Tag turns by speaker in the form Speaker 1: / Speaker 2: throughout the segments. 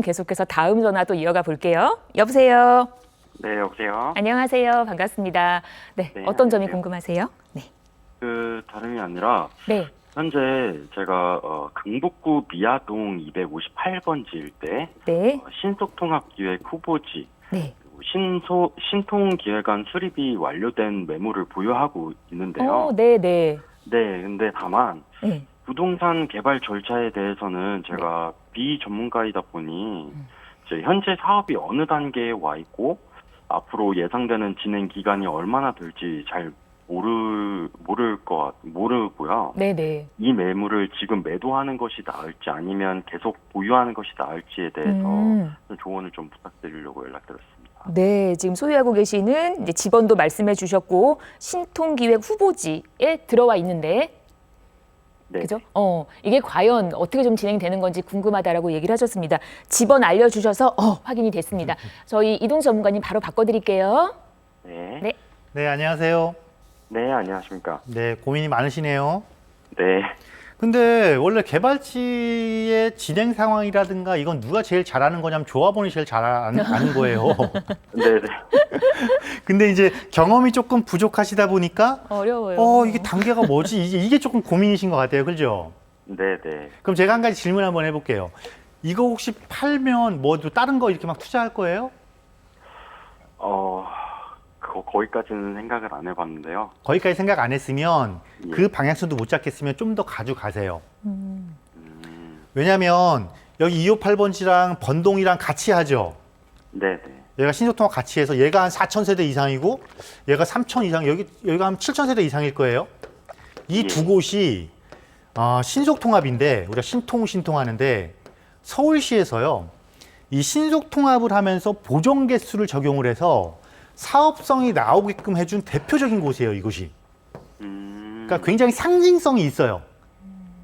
Speaker 1: 내용 계속해서 다음 전화 또 이어가 볼게요. 여보세요.
Speaker 2: 네, 여보세요.
Speaker 1: 안녕하세요. 반갑습니다. 네,
Speaker 2: 네,
Speaker 1: 어떤 점이
Speaker 2: 안녕하세요.
Speaker 1: 궁금하세요? 네.
Speaker 2: 그 다름이 아니라
Speaker 1: 네.
Speaker 2: 현재 제가 어, 강북구 미아동 258번지일 때
Speaker 1: 네.
Speaker 2: 어, 신속통합기획 후보지
Speaker 1: 네.
Speaker 2: 그리고 신소 신통기획안 수립이 완료된 매물을 보유하고 있는데요.
Speaker 1: 어, 네, 네.
Speaker 2: 네, 근데 다만
Speaker 1: 네.
Speaker 2: 부동산 개발 절차에 대해서는 제가 비전문가이다 보니
Speaker 1: 음.
Speaker 2: 이제 현재 사업이 어느 단계에 와 있고 앞으로 예상되는 진행 기간이 얼마나 될지 잘 모르 모를 것 같- 모르고요.
Speaker 1: 네, 네.
Speaker 2: 이 매물을 지금 매도하는 것이 나을지 아니면 계속 보유하는 것이 나을지에 대해서
Speaker 1: 음.
Speaker 2: 조언을 좀 부탁드리려고 연락드렸습니다.
Speaker 1: 네, 지금 소유하고 계시는 이제 집원도 말씀해 주셨고 신통기획 후보지에 들어와 있는데
Speaker 2: 네.
Speaker 1: 그죠? 어, 이게 과연 어떻게 좀 진행되는 건지 궁금하다라고 얘기를 하셨습니다. 집원 알려주셔서 어, 확인이 됐습니다. 저희 이동 전문가님 바로 바꿔드릴게요.
Speaker 2: 네.
Speaker 1: 네.
Speaker 3: 네, 안녕하세요.
Speaker 2: 네, 안녕하십니까.
Speaker 3: 네, 고민이 많으시네요.
Speaker 2: 네.
Speaker 3: 근데 원래 개발지의 진행 상황이라든가 이건 누가 제일 잘하는 거냐면 조합원이 제일 잘 아는, 아는 거예요.
Speaker 2: 네, 네.
Speaker 3: 근데 이제 경험이 조금 부족하시다 보니까
Speaker 1: 어려워요.
Speaker 3: 어, 이게 단계가 뭐지? 이게, 이게 조금 고민이신 것 같아요. 그죠?
Speaker 2: 네, 네.
Speaker 3: 그럼 제가 한 가지 질문 한번 해볼게요. 이거 혹시 팔면 뭐 또 다른 거 이렇게 막 투자할 거예요?
Speaker 2: 어, 거, 거기까지는 생각을 안 해봤는데요.
Speaker 3: 거기까지 생각 안 했으면
Speaker 2: 예.
Speaker 3: 그 방향성도 못 잡겠으면 좀 더 가져가세요.
Speaker 1: 음,
Speaker 2: 음,
Speaker 3: 왜냐면 여기 258번지랑 번동이랑 같이 하죠.
Speaker 2: 네, 네.
Speaker 3: 얘가 신속통합 같이 해서 얘가 한 4천 세대 이상이고 얘가 3천 이상 여기 여기가 한 7천 세대 이상일 거예요. 이 두
Speaker 2: 예.
Speaker 3: 곳이 아, 신속통합인데 우리가 신통 신통하는데 서울시에서요 이 신속통합을 하면서 보정 개수를 적용을 해서 사업성이 나오게끔 해준 대표적인 곳이에요 이곳이.
Speaker 2: 음,
Speaker 3: 그러니까 굉장히 상징성이 있어요.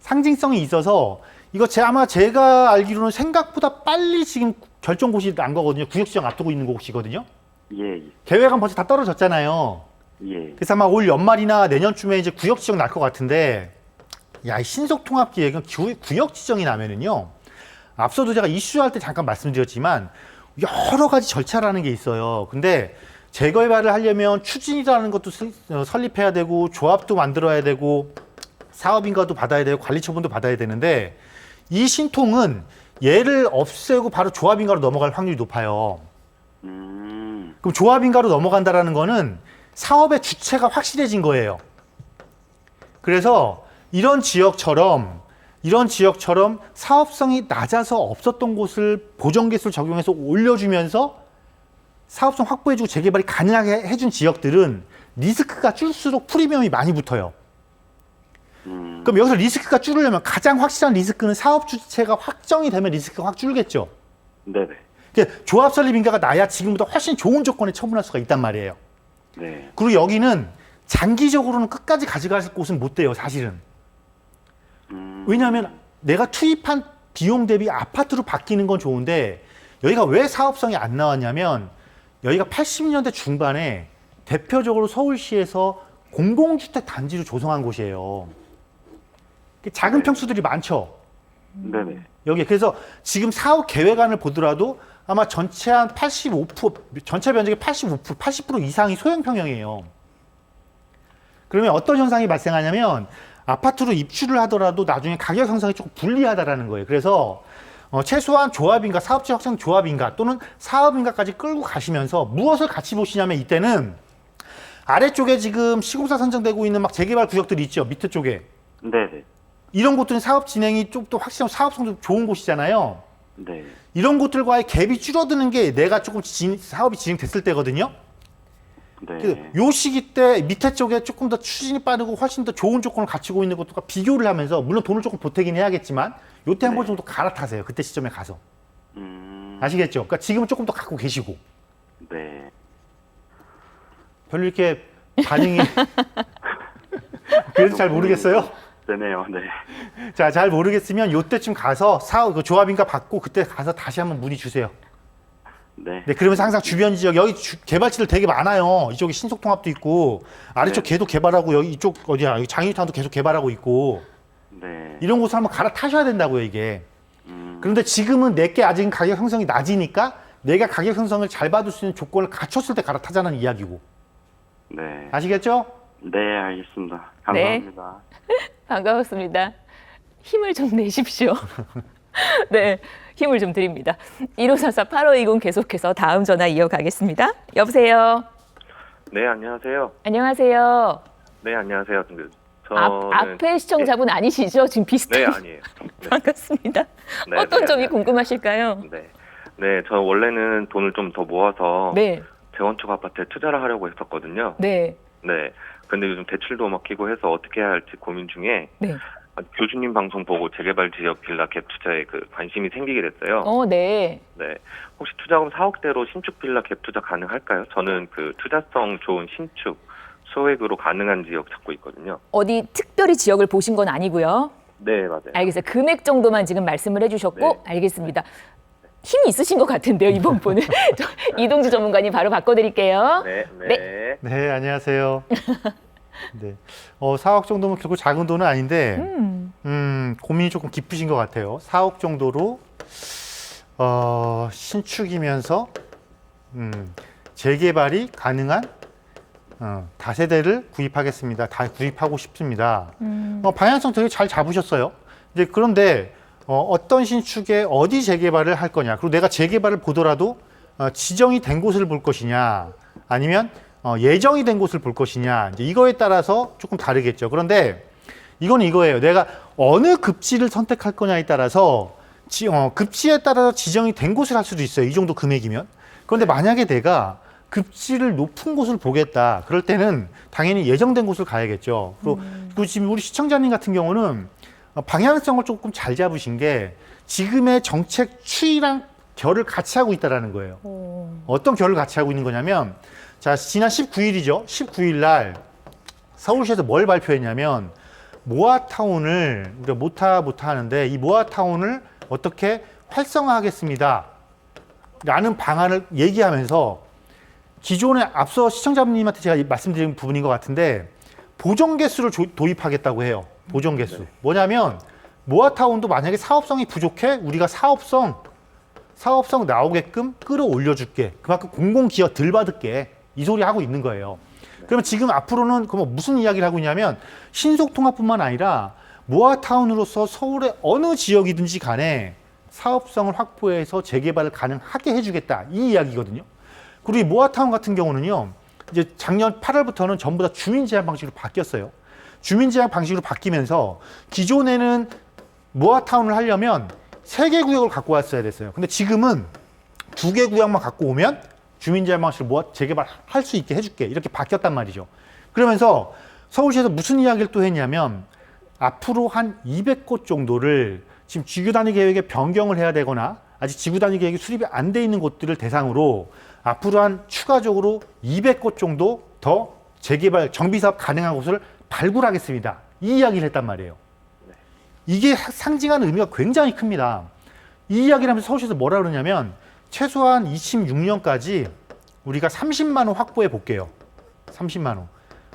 Speaker 3: 상징성이 있어서 이거 제 아마 제가 알기로는 생각보다 빨리 지금 결정 곳이 난 거거든요. 구역 지정 앞두고 있는 곳이거든요.
Speaker 2: 예,
Speaker 3: 계획안 벌써 다 떨어졌잖아요.
Speaker 2: 예.
Speaker 3: 그래서 아마 올 연말이나 내년쯤에 이제 구역 지정 날 것 같은데, 야, 이 신속 통합 기획은 구- 구역 지정이 나면은요. 앞서도 제가 이슈할 때 잠깐 말씀드렸지만 여러 가지 절차라는 게 있어요. 근데 재개발을 하려면 추진이라는 것도 스- 어, 설립해야 되고 조합도 만들어야 되고 사업인가도 받아야 되고 관리 처분도 받아야 되는데 이 신통은 얘를 없애고 바로 조합인가로 넘어갈 확률이 높아요.
Speaker 2: 음,
Speaker 3: 그럼 조합인가로 넘어간다라는 거는 사업의 주체가 확실해진 거예요. 그래서 이런 지역처럼 이런 지역처럼 사업성이 낮아서 없었던 곳을 보정개수를 적용해서 올려주면서 사업성 확보해주고 재개발이 가능하게 해준 지역들은 리스크가 줄수록 프리미엄이 많이 붙어요.
Speaker 2: 음,
Speaker 3: 그럼 여기서 리스크가 줄으려면 가장 확실한 리스크는 사업 주체가 확정이 되면 리스크가 확 줄겠죠.
Speaker 2: 네, 네.
Speaker 3: 근데 조합 설립 인가가 나야 지금보다 훨씬 좋은 조건에 처분할 수가 있단 말이에요.
Speaker 2: 네.
Speaker 3: 그리고 여기는 장기적으로는 끝까지 가져갈 곳은 못 돼요, 사실은.
Speaker 2: 음,
Speaker 3: 왜냐하면 내가 투입한 비용 대비 아파트로 바뀌는 건 좋은데 여기가 왜 사업성이 안 나왔냐면 여기가 80년대 중반에 대표적으로 서울시에서 공공주택 단지로 조성한 곳이에요. 작은 평수들이 많죠.
Speaker 2: 네, 네.
Speaker 3: 여기 그래서 지금 사업 계획안을 보더라도 아마 전체 한 85% 전체 면적의 85% 80% 이상이 소형 평형이에요. 그러면 어떤 현상이 발생하냐면 아파트로 입주를 하더라도 나중에 가격 형성이 조금 불리하다라는 거예요. 그래서 어, 최소한 조합인가 사업체 확장 조합인가 또는 사업인가까지 끌고 가시면서 무엇을 같이 보시냐면 이때는 아래쪽에 지금 시공사 선정되고 있는 막 재개발 구역들이 있죠. 밑에 쪽에
Speaker 2: 네, 네.
Speaker 3: 이런 곳들은 사업 진행이 좀 더 확실한 사업성도 좋은 곳이잖아요.
Speaker 2: 네.
Speaker 3: 이런 곳들과의 갭이 줄어드는 게 내가 조금 진- 사업이 진행됐을 때거든요.
Speaker 2: 네.
Speaker 3: 그 요 시기 때 밑에 쪽에 조금 더 추진이 빠르고 훨씬 더 좋은 조건을 갖추고 있는 것과 비교를 하면서 물론 돈을 조금 보태긴 해야겠지만 요때 한번
Speaker 2: 네.
Speaker 3: 정도 갈아타세요. 그때 시점에 가서
Speaker 2: 음,
Speaker 3: 아시겠죠? 그러니까 지금은 조금 더 갖고 계시고
Speaker 2: 네.
Speaker 3: 별로 이렇게 반응이 그래도 잘 모르겠어요.
Speaker 2: 되네요. 네.
Speaker 3: 자, 잘 모르겠으면 요때쯤 가서 사업 그 조합인가 받고 그때 가서 다시 한번 문의 주세요.
Speaker 2: 네.
Speaker 3: 네, 그러면서 항상 주변 지역 여기 주- 개발지들 되게 많아요. 이쪽에 신속통합도 있고 아래쪽
Speaker 2: 네.
Speaker 3: 개도 개발하고 여기 이쪽 어디야 여기 장유탄도 계속 개발하고 있고
Speaker 2: 네.
Speaker 3: 이런 곳을 한번 갈아타셔야 된다고요 이게.
Speaker 2: 음,
Speaker 3: 그런데 지금은 내게 아직 가격 형성이 낮으니까 내가 가격 형성을 잘 받을 수 있는 조건을 갖췄을 때 갈아타자는 이야기고.
Speaker 2: 네.
Speaker 3: 아시겠죠?
Speaker 2: 네, 알겠습니다. 감사합니다.
Speaker 1: 반가웠습니다. 힘을 좀 내십시오. 네, 힘을 좀 드립니다. 1544 8520 계속해서 다음 전화 이어가겠습니다. 여보세요.
Speaker 4: 네, 안녕하세요.
Speaker 1: 안녕하세요.
Speaker 4: 네, 안녕하세요. 그,
Speaker 1: 앞,
Speaker 4: 저는
Speaker 1: 앞에 시청자분 아니시죠? 지금 비슷한.
Speaker 4: 네, 아니에요. 네,
Speaker 1: 반갑습니다.
Speaker 4: 네,
Speaker 1: 어떤
Speaker 4: 네,
Speaker 1: 점이
Speaker 4: 안녕하세요.
Speaker 1: 궁금하실까요?
Speaker 4: 네. 네, 저 원래는 돈을 좀 더 모아서
Speaker 1: 네,
Speaker 4: 재건축 아파트에 투자를 하려고 했었거든요.
Speaker 1: 네,
Speaker 4: 네. 근데 요즘 대출도 막히고 해서 어떻게 해야 할지 고민 중에
Speaker 1: 네.
Speaker 4: 아, 교수님 방송 보고 재개발 지역 빌라 갭 투자에 그 관심이 생기게 됐어요.
Speaker 1: 어, 네.
Speaker 4: 네. 혹시 투자금 4억대로 신축 빌라 갭 투자 가능할까요? 저는 그 투자성 좋은 신축 소액으로 가능한 지역 찾고 있거든요.
Speaker 1: 어디 특별히 지역을 보신 건 아니고요.
Speaker 4: 네, 맞아요.
Speaker 1: 알겠어요. 금액 정도만 지금 말씀을 해주셨고
Speaker 4: 네.
Speaker 1: 알겠습니다. 힘이 있으신 것 같은데요, 이번 분은. 저 이동주 전문가님 바로 바꿔드릴게요.
Speaker 4: 네, 네.
Speaker 3: 네, 안녕하세요. 네. 어, 4억 정도면 결코 작은 돈은 아닌데,
Speaker 1: 음,
Speaker 3: 음, 고민이 조금 깊으신 것 같아요. 4억 정도로, 어, 신축이면서, 음, 재개발이 가능한, 어, 다세대를 구입하겠습니다. 다 구입하고 싶습니다.
Speaker 1: 음.
Speaker 3: 어, 방향성 되게 잘 잡으셨어요. 이제 그런데, 어, 어떤 신축에 어디 재개발을 할 거냐. 그리고 내가 재개발을 보더라도, 어, 지정이 된 곳을 볼 것이냐. 아니면, 어, 예정이 된 곳을 볼 것이냐. 이제 이거에 따라서 조금 다르겠죠. 그런데, 이건 이거예요. 내가 어느 급지를 선택할 거냐에 따라서 지, 어, 급지에 따라서 지정이 된 곳을 할 수도 있어요. 이 정도 금액이면. 그런데 만약에 내가 급지를 높은 곳을 보겠다. 그럴 때는 당연히 예정된 곳을 가야겠죠. 그리고, 그리고 지금 우리 시청자님 같은 경우는 어, 방향성을 조금 잘 잡으신 게 지금의 정책 추이랑 결을 같이 하고 있다라는 거예요.
Speaker 1: 오.
Speaker 3: 어떤 결을 같이 하고 있는 거냐면 자 지난 19일이죠. 19일 날 서울시에서 뭘 발표했냐면 모아타운을 우리가 모타 모타 하는데 이 모아타운을 어떻게 활성화하겠습니다. 라는 방안을 얘기하면서 기존에 앞서 시청자님한테 제가 말씀드린 부분인 것 같은데 보정 개수를 조- 도입하겠다고 해요. 보정 개수. 뭐냐면 모아타운도 만약에 사업성이 부족해 우리가 사업성 사업성 나오게끔 끌어올려 줄게. 그만큼 공공기여 덜 받을게. 이 소리 하고 있는 거예요. 그러면 지금 앞으로는 그럼 무슨 이야기를 하고 있냐면 신속통합뿐만 아니라 모아타운으로서 서울의 어느 지역이든지 간에 사업성을 확보해서 재개발을 가능하게 해주겠다. 이 이야기거든요. 그리고 이 모아타운 같은 경우는요. 이제 작년 8월부터는 전부 다 주민 제한 방식으로 바뀌었어요. 주민 제한 방식으로 바뀌면서 기존에는 모아타운을 하려면 세 개 구역을 갖고 왔어야 됐어요. 근데 지금은 두 개 구역만 갖고 오면 주민 제한 방식을 모아 재개발할 수 있게 해줄게 이렇게 바뀌었단 말이죠. 그러면서 서울시에서 무슨 이야기를 또 했냐면 앞으로 한 200곳 정도를 지금 지구 단위 계획에 변경을 해야 되거나 아직 지구 단위 계획이 수립이 안 돼 있는 곳들을 대상으로 앞으로 한 추가적으로 200곳 정도 더 재개발 정비 사업 가능한 곳을 발굴하겠습니다. 이 이야기를 했단 말이에요. 이게 상징하는 의미가 굉장히 큽니다. 이 이야기를 하면서 서울시에서 뭐라 그러냐면 최소한 26년까지 우리가 30만 원 확보해 볼게요. 30만 원.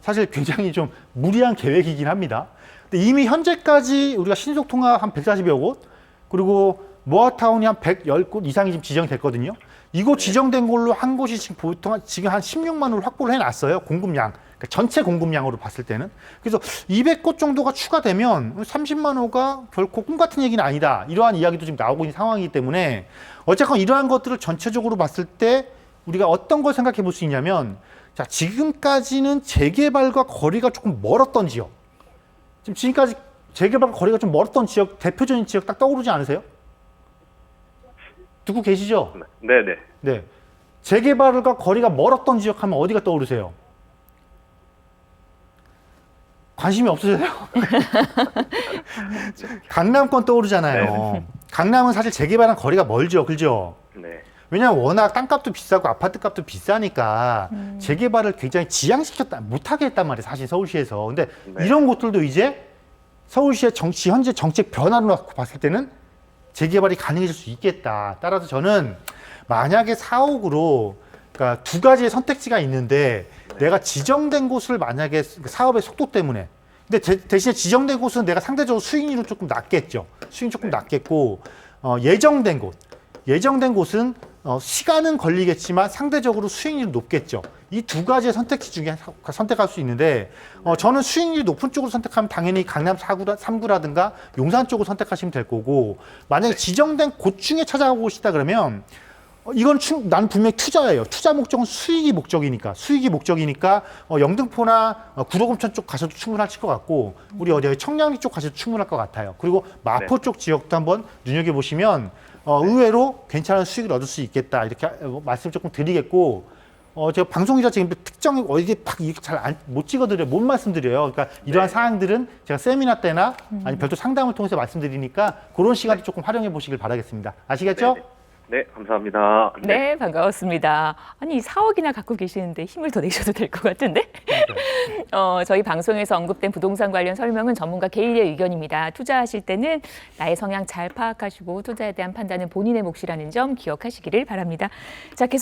Speaker 3: 사실 굉장히 좀 무리한 계획이긴 합니다. 근데 이미 현재까지 우리가 신속 통합 한 140여 곳, 그리고 모아타운이 한 110곳 이상이 지금 지정이 됐거든요. 이곳 지정된 걸로 한 곳이 지금 보통 한- 지금 한 16만 원을 확보를 해놨어요. 공급량. 그러니까 전체 공급량으로 봤을 때는. 그래서 200곳 정도가 추가되면 30만 호가 결코 꿈 같은 얘기는 아니다. 이러한 이야기도 지금 나오고 있는 상황이기 때문에 어쨌건 이러한 것들을 전체적으로 봤을 때 우리가 어떤 걸 생각해 볼 수 있냐면 자, 지금까지는 재개발과 거리가 조금 멀었던 지역. 지금 지금까지 재개발과 거리가 좀 멀었던 지역, 대표적인 지역 딱 떠오르지 않으세요? 듣고 계시죠?
Speaker 4: 네, 네.
Speaker 3: 네. 재개발과 거리가 멀었던 지역 하면 어디가 떠오르세요? 관심이 없으세요? 강남권 떠오르잖아요. 강남은 사실 재개발한 거리가 멀죠. 그죠?
Speaker 4: 네.
Speaker 3: 왜냐하면 워낙 땅값도 비싸고 아파트 값도 비싸니까
Speaker 1: 음.
Speaker 3: 재개발을 굉장히 지양시켰다, 못하게 했단 말이에요. 사실 서울시에서. 근데
Speaker 4: 네.
Speaker 3: 이런 곳들도 이제 서울시의 정치, 현재 정책 변화로 봤을 때는 재개발이 가능해질 수 있겠다. 따라서 저는 만약에 사옥으로 그러니까 두 가지의 선택지가 있는데 내가 지정된 곳을 만약에 사업의 속도 때문에 근데 대, 신에 지정된 곳은 내가 상대적으로 수익률은 조금 낮겠죠. 수익 조금 낮겠고 어, 예정된 곳, 예정된 곳은 어, 시간은 걸리겠지만 상대적으로 수익률이 높겠죠. 이 두 가지의 선택지 중에 하- 선택할 수 있는데 어, 저는 수익률이 높은 쪽으로 선택하면 당연히 강남 4구라, 3구라든가 용산 쪽을 선택하시면 될 거고 만약에 지정된 곳 중에 찾아가고 싶다 그러면 어, 이건 충, 난 분명히 투자예요. 투자 목적은 수익이 목적이니까 수익이 목적이니까 어, 영등포나 어, 구로금천 쪽 가셔도 충분하실 것 같고 우리 어디 청량리 쪽 가셔도 충분할 것 같아요. 그리고 마포 쪽 지역도 한번 눈여겨 보시면 어, 의외로 괜찮은 수익을 얻을 수 있겠다 이렇게 어, 말씀 조금 드리겠고 어, 제가 방송이자 지금 특정 어디에 팍 이렇게 잘못 찍어드려요. 못 말씀드려요. 그러니까 이러한
Speaker 4: 네.
Speaker 3: 사항들은 제가 세미나 때나 아니 별도 상담을 통해서 말씀드리니까 그런 시간도 조금 활용해 보시길 바라겠습니다. 아시겠죠?
Speaker 4: 네, 네, 감사합니다.
Speaker 1: 네, 반가웠습니다. 아니, 4억이나 갖고 계시는데 힘을 더 내셔도 될 것 같은데? 어, 저희 방송에서 언급된 부동산 관련 설명은 전문가 개인의 의견입니다. 투자하실 때는 나의 성향 잘 파악하시고 투자에 대한 판단은 본인의 몫이라는 점 기억하시기를 바랍니다. 자, 계속